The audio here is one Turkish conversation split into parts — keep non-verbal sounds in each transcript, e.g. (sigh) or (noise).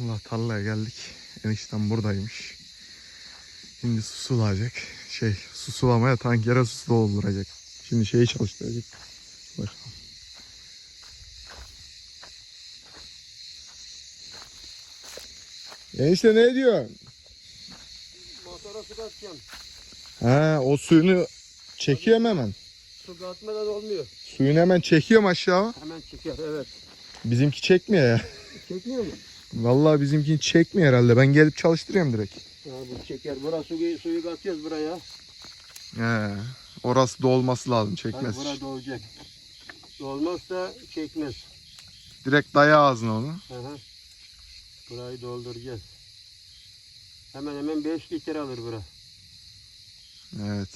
Allah tarlaya geldik. Enişten buradaymış. Şimdi su sulayacak. Şey su sulamaya tankere su dolduracak. Şimdi şeyi çalıştıracak. Bak. Enişte ne diyor? Motora su katacağım. He o suyunu çekiyor mu hemen? Su katmadan olmuyor. Suyunu hemen çekiyor mu aşağı? Hemen çeker evet. Bizimki çekmiyor ya. Çekmiyor mu? Vallahi bizimkini çekmiyor herhalde. Ben gelip çalıştırıyorum direkt. Ha bu çeker. Burası suyu, suyu katıyoruz buraya. He. Orası dolması lazım çekmez. bura dolacak. Dolmazsa çekmez. Direkt daya ağzına onu. Aha. Burayı dolduracağız. Hemen hemen 5 litre alır bura. Evet.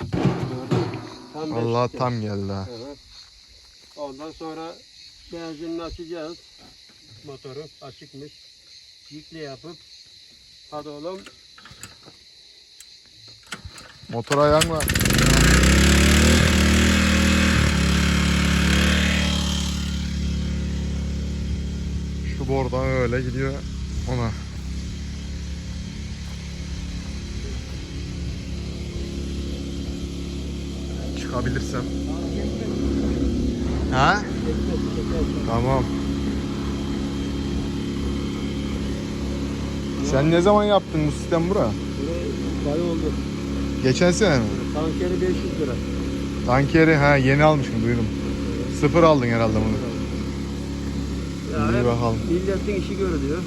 Gördün mü? Tam Allah litre. tam geldi ha. Ondan sonra benzinini açacağız. Motoru açıkmış. Yükle yapıp hadi oğlum Motor ayağın var. Şu bordan öyle gidiyor ona. Çıkabilirsem. Ha? Tamam. Sen ne zaman yaptın bu sistem bura? Buraya oldu. Geçen sene mi? Tankeri 500 lira. Tankeri ha yeni almışım duydum. Sıfır aldın herhalde bunu. Ya İyi bakalım. Milletin işi görülüyor.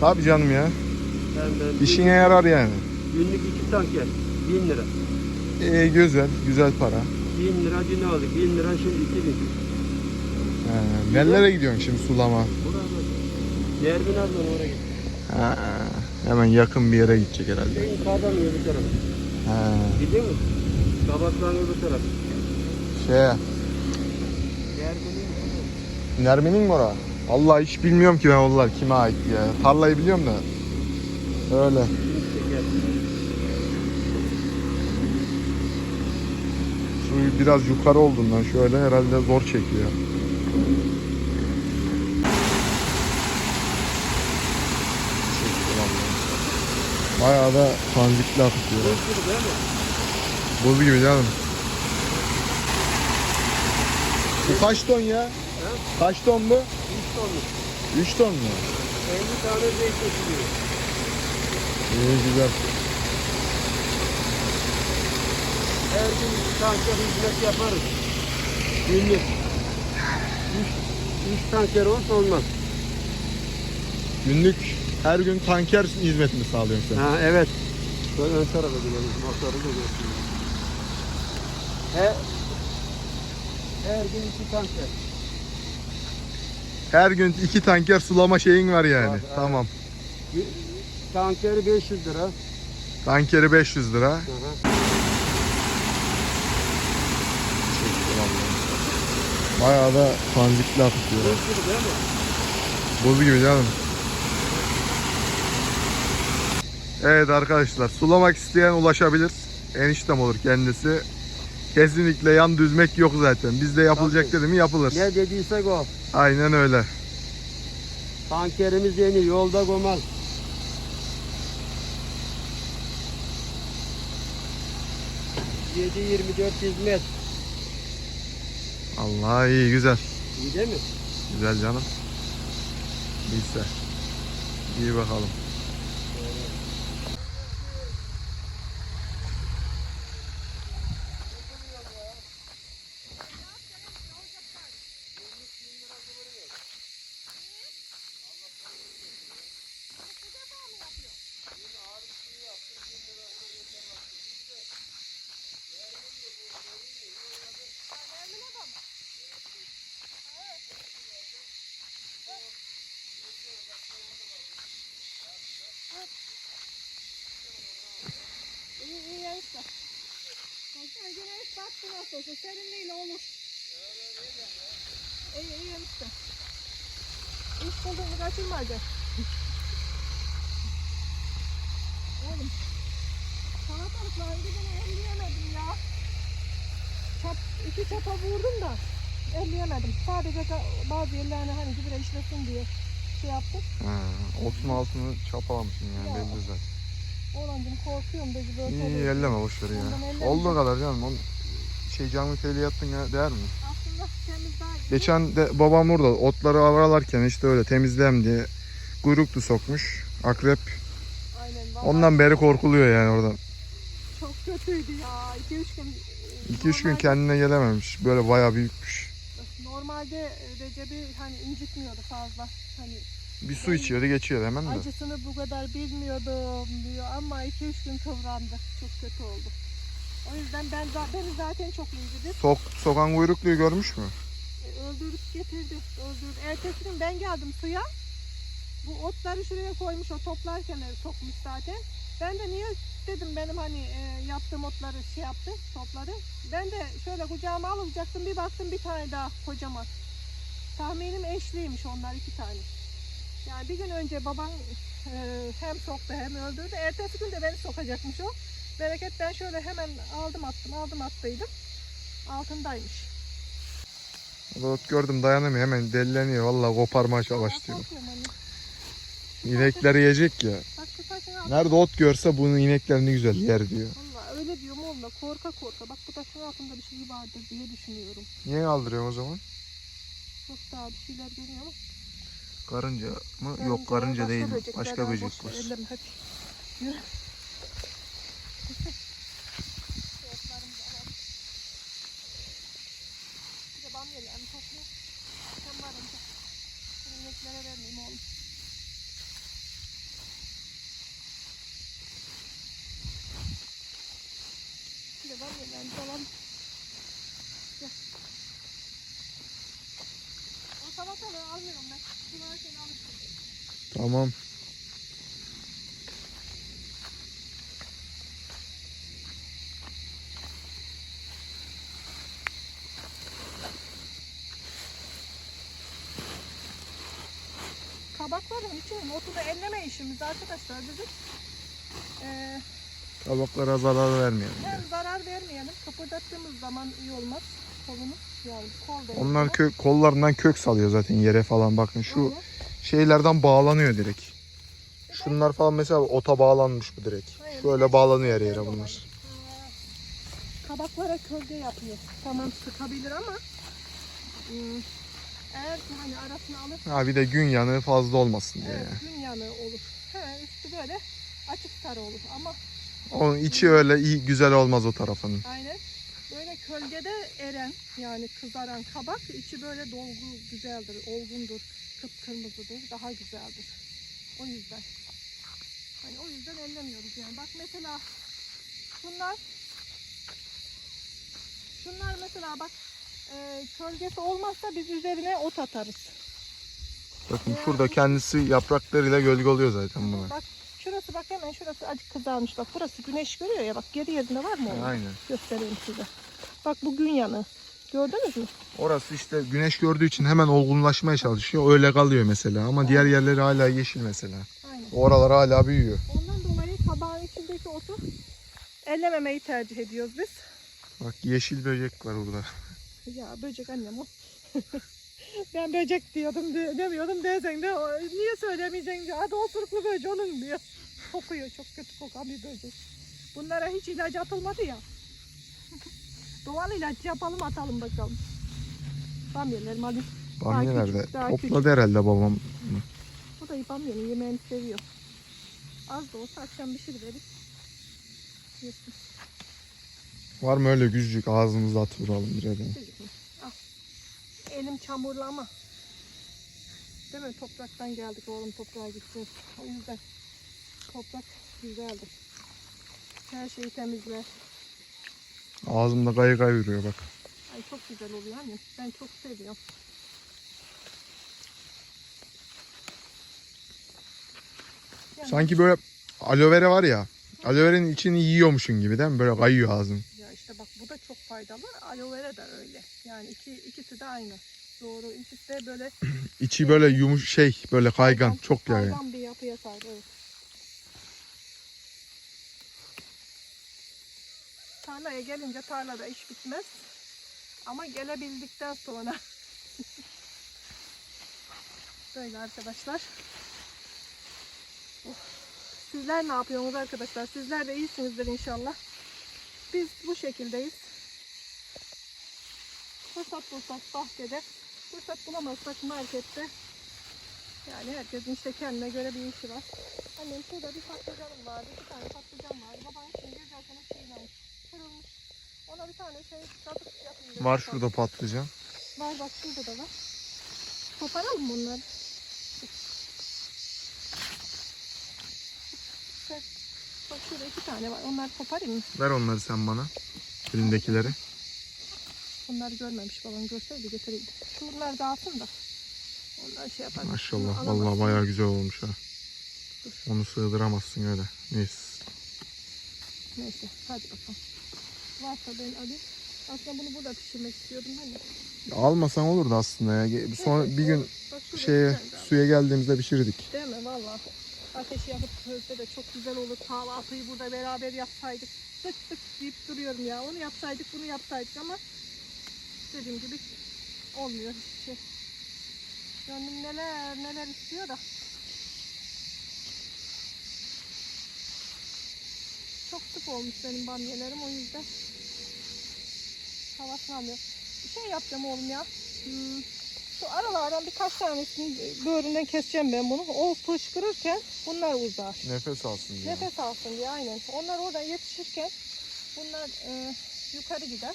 Tabii canım ya. Ben, ben İşine yarar yani. Günlük iki tanker. 1000 lira. Ee, güzel, güzel para. 1000 lira ne oldu? 1000 lira şimdi 2000. He, nerelere gidiyorsun şimdi sulama? Burada Nermin ablan oraya git. Ha, hemen yakın bir yere gidecek herhalde. Ben yukarıdan öbür tarafa. Ha, Gidiyor musun? Kabaklan öbür taraf. şey, Nermin'in Nermin'in mi ora? Allah hiç bilmiyorum ki ben onlar kime ait ya. Tarlayı biliyorum da. Öyle. çeker. Suyu biraz yukarı olduğundan şöyle herhalde zor çekiyor. Bayağı da tanzikli akıtıyor. Buz gibi canım. Bu kaç ton ya? Kaç ton bu? 3 tonluk. 3 ton mu? 50 tane zeyt geçiriyor. İyi güzel. Her gün tanker hizmet yaparız. Günlük. 3 tanker olsa olmaz. Günlük her gün tanker hizmetini sağlıyorsun sen. Ha evet. Böyle ön tarafa gidelim. Motoru da görsün. Her, her gün iki tanker. Her gün iki tanker sulama şeyin var yani. Var. Tamam. Tankeri 500 lira. Tankeri 500 lira. Hı hı. Bayağı da değil mi? Buz gibi canım. Evet arkadaşlar sulamak isteyen ulaşabilir. Eniştem olur kendisi. Kesinlikle yan düzmek yok zaten. Bizde yapılacak Tabii. dedi mi yapılır. Ne dediysek o. Aynen öyle. Tankerimiz yeni yolda gomaz. Yedi yirmi dört hizmet. Allah iyi güzel. İyi değil mi? Güzel canım. Neyse. İyi bakalım. İyi iyi yarışta. Baksana güneş battı nasıl olsa serinliğiyle olur. İyi iyi yarışta. İş bulduğunu kaçırmayacak. Oğlum. Salatalıkları bir tane elleyemedim ya. çap, iki çapa vurdum da elleyemedim. Sadece bazı yerlerine hani gübre işlesin diye şey yaptım. Ha, otun altını çapalamışsın yani Ya. belli zaten. Oğlancım korkuyorum dedi böyle. İyi elleme boş ver ya. Olduğu kadar canım. Onun şey canlı tehlikeye attın ya değer mi? Aslında temiz daha iyi. Geçen de babam orada otları avralarken işte öyle temizlem diye kuyruklu sokmuş. Akrep. Aynen. vallahi Ondan beri korkuluyor yani oradan. Çok kötüydü ya. 2-3 gün. 2-3 gün kendine gelememiş. Böyle bayağı büyükmüş. Normalde Recep'i hani incitmiyordu fazla. Hani Bir su içiyordu geçiyordu hemen de. acısını bu kadar bilmiyordum diyor ama 2-3 gün kıvrandı. Çok kötü oldu. O yüzden ben beni zaten çok incidi. Sok, sokan kuyrukluyu görmüş mü? E, Öldürüp getirdi. Öldürdü. Ertesi gün ben geldim suya. Bu otları şuraya koymuş o toplarken sokmuş zaten. Ben de niye dedim benim hani e, yaptığım otları şey yaptı topladı. Ben de şöyle kucağıma alacaktım bir baktım bir tane daha kocaman. Tahminim eşliymiş onlar iki tane. Yani bir gün önce babam e, hem soktu hem öldürdü. Ertesi gün de beni sokacakmış o. Bereket ben şöyle hemen aldım attım aldım attıydım. Altındaymış. Ot gördüm dayanamıyor hemen delleniyor. Vallahi koparmaya. Korkuyorum hani. İnekleri yiyecek ya. Bak. Nerede ot görse bunun ineklerini güzel yer diyor. Valla öyle diyorum oğlum da korka korka. Bak bu taşın altında bir şey vardır diye düşünüyorum. Niye kaldırıyorsun o zaman? Çok daha bir şeyler geliyor ama. Karınca mı? Karınca Yok karınca başka değil. böcekler Başka böcek var. Yürü. Otlarımızı alalım. Bir de bamyalarını toplayayım. Sen varınca. Bunu ineklere vermeyeyim oğlum. Bir de bamyalarını alalım. Gel. O salatalığı almıyorum ben. Bunları seni alırsın. Tamam. Kabakların için otu da elleme işimiz arkadaşlar bizim. Ee, Tabaklara zarar vermeyelim. hem zarar vermeyelim. Kıpırdattığımız zaman iyi olmaz. Kolunu yani kol Onlar olmaz. kök, kollarından kök salıyor zaten yere falan. Bakın şu Aynen. şeylerden bağlanıyor direkt. Şunlar falan mesela ota bağlanmış bu direkt. Hayır, Şöyle bağlanıyor yere şey bunlar. Ee, Kabaklara kölge yapıyor. Tamam sıkabilir ama hmm, eğer ki hani arasına alır Ha bir de gün yanığı fazla olmasın diye. evet, gün yanığı olur. He, üstü böyle açık sarı olur ama Onun içi öyle iyi güzel olmaz o tarafının. Aynen. Böyle kölgede eren yani kızaran kabak içi böyle dolgu güzeldir, olgundur, kıpkırmızıdır, daha güzeldir. O yüzden. Hani o yüzden ellemiyoruz yani. Bak mesela şunlar şunlar mesela bak e, kölgesi olmazsa biz üzerine ot atarız. Bakın şurada kendisi yapraklarıyla gölge oluyor zaten buna. Bak şurası bak hemen şurası acık kızarmış. Bak burası güneş görüyor ya bak geri yerinde var mı? onun? Aynen. Göstereyim size. Bak bu gün yanı. Gördünüz mü? Orası işte güneş gördüğü için hemen olgunlaşmaya çalışıyor. Öyle kalıyor mesela. Ama diğer yerleri hala yeşil mesela. Aynen. Oralar hala büyüyor. Ondan dolayı kabağın içindeki otu ellememeyi tercih ediyoruz biz. Bak yeşil böcek var burada. Ya böcek annem o. (laughs) ben böcek diyordum de- demiyordum desen de o- niye söylemeyeceksin diyor. Adı osuruklu böcek onun diyor. (laughs) Kokuyor çok kötü kokan bir böcek. Bunlara hiç ilaç atılmadı ya. (laughs) Doğal ilaç yapalım atalım bakalım. Bamyalarım alayım. Bamya küçük, nerede? Topladı herhalde babam. Bu da bamyanın yemeğini seviyor. Az da olsa akşam bir şey veririz. Yesin. Var mı öyle güzcük ağzımızda atıvuralım bir mu? Al. Elim çamurlu ama. Değil mi? Topraktan geldik oğlum toprağa gideceğiz. O yüzden toprak güzeldir. Her şeyi temizler. Ağzımda kayı kayırıyor bak. Ay çok güzel oluyor anne. Ben çok seviyorum. Yani- Sanki böyle aloe vera var ya. Aloe vera'nın içini yiyormuşsun gibi değil mi? Böyle kayıyor ağzın. Ya işte bak bu da çok faydalı. Aloe vera da öyle. Yani iki, ikisi de aynı. Doğru. İkisi de böyle (clears throat) İçi böyle yumuş şey böyle kaygan. Çok yani. Kaygan bir yapıya sahip. Evet. Tarlaya gelince tarlada iş bitmez. Ama gelebildikten sonra. (laughs) Böyle arkadaşlar. Oh. Sizler ne yapıyorsunuz arkadaşlar? Sizler de iyisinizdir inşallah. Biz bu şekildeyiz. Fırsat bulsak bahçede, fırsat bulamazsak markette. Yani herkesin işte kendine göre bir işi var. Annem şurada bir patlıcanım vardı, bir tane patlıcan vardı. Babam şimdi gezerken şeyden kırılmış. Ona bir tane şey katıp yapayım dedim. Var şurada patlıcan. Var bak şurada da var. Koparalım bunları. Bak, şurada iki tane var. Onları koparayım mı? Ver onları sen bana. Elindekileri. Bunları görmemiş babam görseydi getirirdi. Şunlar dağıtın da. Onlar şey yapar. Maşallah. Vallahi bayağı güzel olmuş ha. Dur. Onu sığdıramazsın öyle. Neyse. Neyse hadi bakalım. Varsa ben alayım. Aslında bunu burada pişirmek istiyordum ben de. Almasan olurdu aslında ya. Sonra Evet, bir gün Bak şeye suya geldiğimizde pişirdik. Değil mi? Valla. Ateşi yakıp közde de çok güzel olur. Kahvaltıyı burada beraber yapsaydık. Tık tık deyip duruyorum ya. Onu yapsaydık bunu yapsaydık ama dediğim gibi olmuyor hiçbir şey. Gönlüm neler neler istiyor da. Çok sık olmuş benim bamyelerim o yüzden. Havasını alıyor. Bir şey yapacağım oğlum ya. Hmm, şu aralardan birkaç tanesini böğründen keseceğim ben bunu. O fışkırırken bunlar uzar. Nefes alsın diye. Nefes alsın diye aynen. Onlar oradan yetişirken bunlar e, yukarı gider.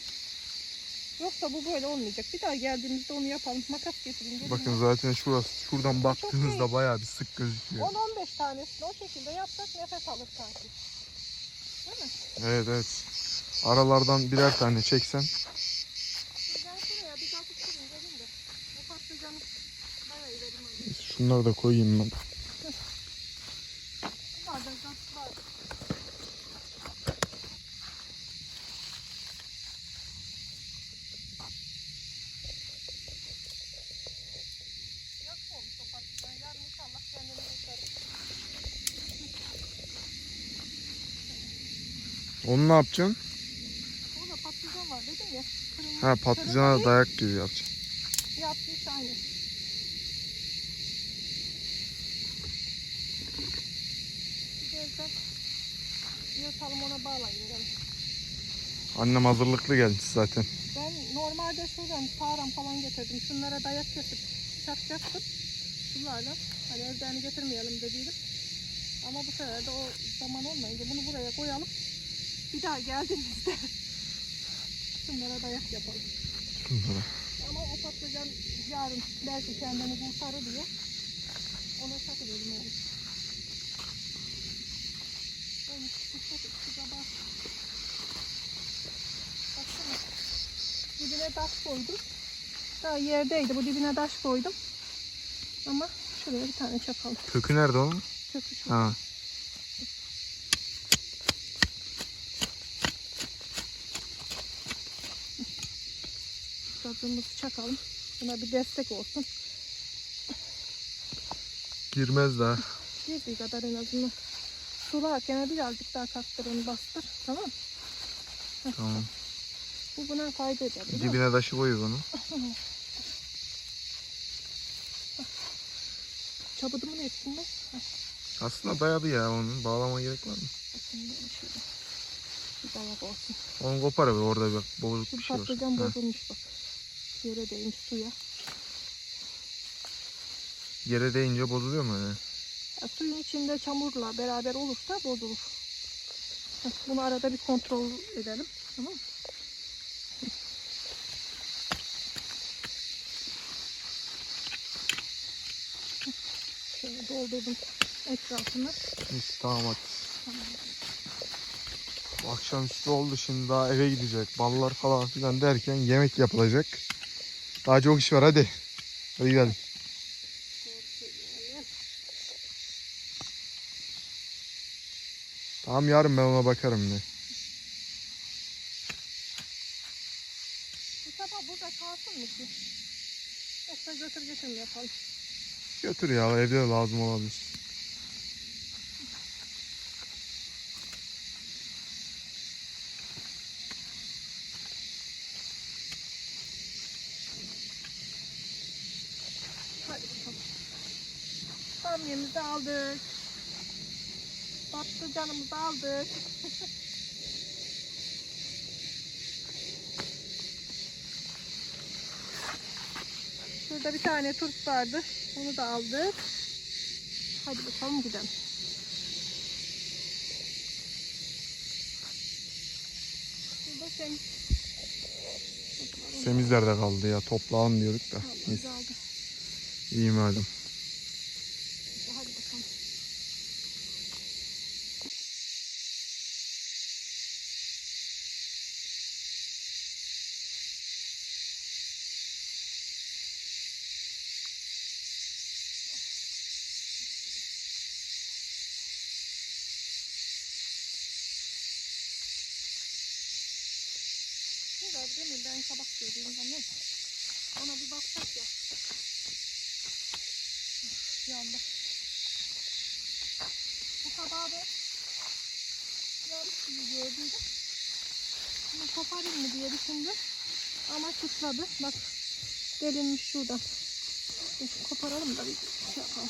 Yoksa bu böyle olmayacak. Bir daha geldiğimizde onu yapalım. Makas getirin. gelin Bakın ya. zaten şurası şuradan baktığınızda bayağı bir sık gözüküyor. 10-15 tanesini o şekilde yapsak nefes alır sanki. Değil mi? Evet evet. Aralardan birer tane çeksen. Şuradan şuraya bir gazı kırın gelin de. O patlıcanı bayağı ilerim hani. Şunları da koyayım ben. Bunlardan gaz var. Yok olmuş o patlıcan. Yarın inşallah kendini kurtarır. Onu ne yapacaksın? Burada patlıcan var dedim ya. Kırılmış. Ha patlıcana dayak gibi yapacaksın. Yapmış aynı. Giderken yırtalım ona bağlayalım. Annem hazırlıklı gelmiş zaten. Ben normalde şuradan sağram falan getirdim. Şunlara dayak kesip çakacaktım. Şunlarla. Hani evden getirmeyelim dediydim. Ama bu sefer de o zaman olmayınca bunu buraya koyalım. Bir daha geldiğimizde şunlara dayak yapalım. Şunlara. Ama o patlıcan yarın belki kendini kurtarır diye ona sakıyorum yani. Ben dikkat et şu sabah. Baksana. Dibine taş koydum. Daha yerdeydi bu dibine taş koydum. Ama şuraya bir tane çakalım. Kökü nerede onun? Kökü çok. Ha. Tadımızı çakalım. Buna bir destek olsun. Girmez daha. Girdiği kadar en azından. Sularken birazcık daha kaktır onu bastır. Tamam? Tamam. Bu buna fayda eder. Dibine taşı koy onu. (laughs) Çabudumun hepsinde. Aslında dayadı ya onun. Bağlama gerek var mı? Bir dayak olsun. Onu kopar abi orada bir bozuk bir şey var. patlıcan bozulmuş bak. Yere değmiş suya. Yere değince bozuluyor mu öyle? Ya, suyun içinde çamurla beraber olursa bozulur. Bunu arada bir kontrol edelim. Tamam mı? Şöyle doldurdum etrafını. Neyse tamam hadi. Bu akşamüstü oldu şimdi daha eve gidecek. Ballar falan filan derken yemek yapılacak. Daha çok iş var hadi. Hadi gidelim. Tamam yarın ben ona bakarım ne. Bu sabah burada kalsın mı ki? Yoksa götür götür mü yapalım? Götür ya evde de lazım olabilir. Aldık. Patlıcanımızı aldık. (laughs) Şurada bir tane turp vardı. Onu da aldık. Hadi bakalım gidelim. Şurada sen Semizler de kaldı ya. Toplayalım diyorduk da. Neyse. aldı. İyi madem. Hadi bakalım. Herhalde değil mi? Ben kabak gördüğümden ne? Ona bir baksak ya. Yandı. Bu kabağı da yarış gibi gördüydüm. Bunu koparayım mı diye düşündüm. Ama tutmadı. Bak delinmiş şuradan. Koparalım da bir şey yapalım.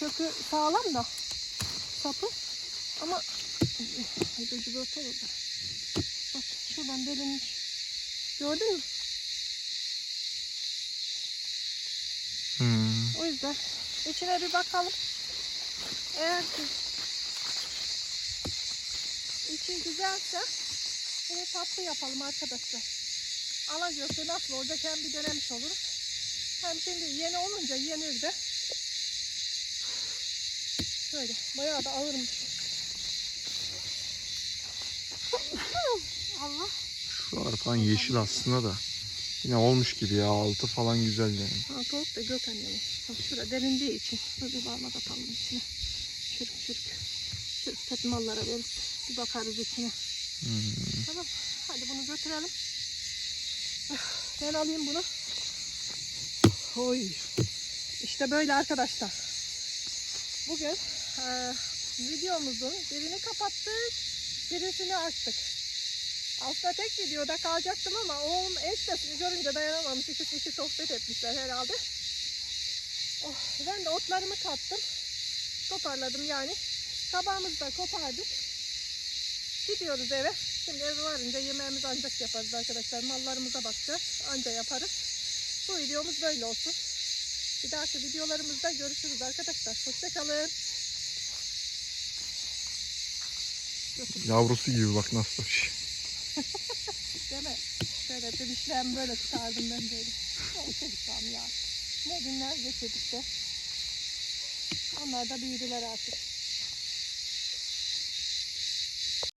Kökü sağlam da sapı ama ay gözü da. Bak şuradan delinmiş. Gördün mü? Hmm. O yüzden içine bir bakalım. Eğer ki içi güzelse bunu tatlı yapalım arkadaşlar. Ala göğsü nasıl olacak hem bir denemiş oluruz. Hem şimdi yeni olunca yenir de. Şöyle bayağı da ağırmış. Allah. Şuralar falan yeşil aslında da. Yine olmuş gibi ya. Altı falan güzel yani. Ha, soğuk da gök annemi. Şurada derindiği için. Bir parmak atalım içine. Çürük çürük. Çürük tetmallara veririz. Bir bakarız içine. Hmm. Tamam. Hadi bunu götürelim. Ah, Ben alayım bunu. Oy. İşte böyle arkadaşlar. Bugün eee, videomuzun birini kapattık. Birisini açtık. Aslında tek videoda kalacaktım ama oğlum eniştesini görünce dayanamamış. İki sohbet etmişler herhalde. Oh, ben de otlarımı kattım. Toparladım yani. Kabağımızı da kopardık. Gidiyoruz eve. Şimdi eve varınca yemeğimizi ancak yaparız arkadaşlar. Mallarımıza bakacağız. Anca yaparız. Bu videomuz böyle olsun. Bir dahaki videolarımızda görüşürüz arkadaşlar. Hoşçakalın. Yavrusu gibi bak nasıl hoş. Değil mi? Şöyle dönüşlerimi böyle çıkardım ben böyle. Neyse gitsem ya. Ne günler geçirdik de. Onlar da büyüdüler artık.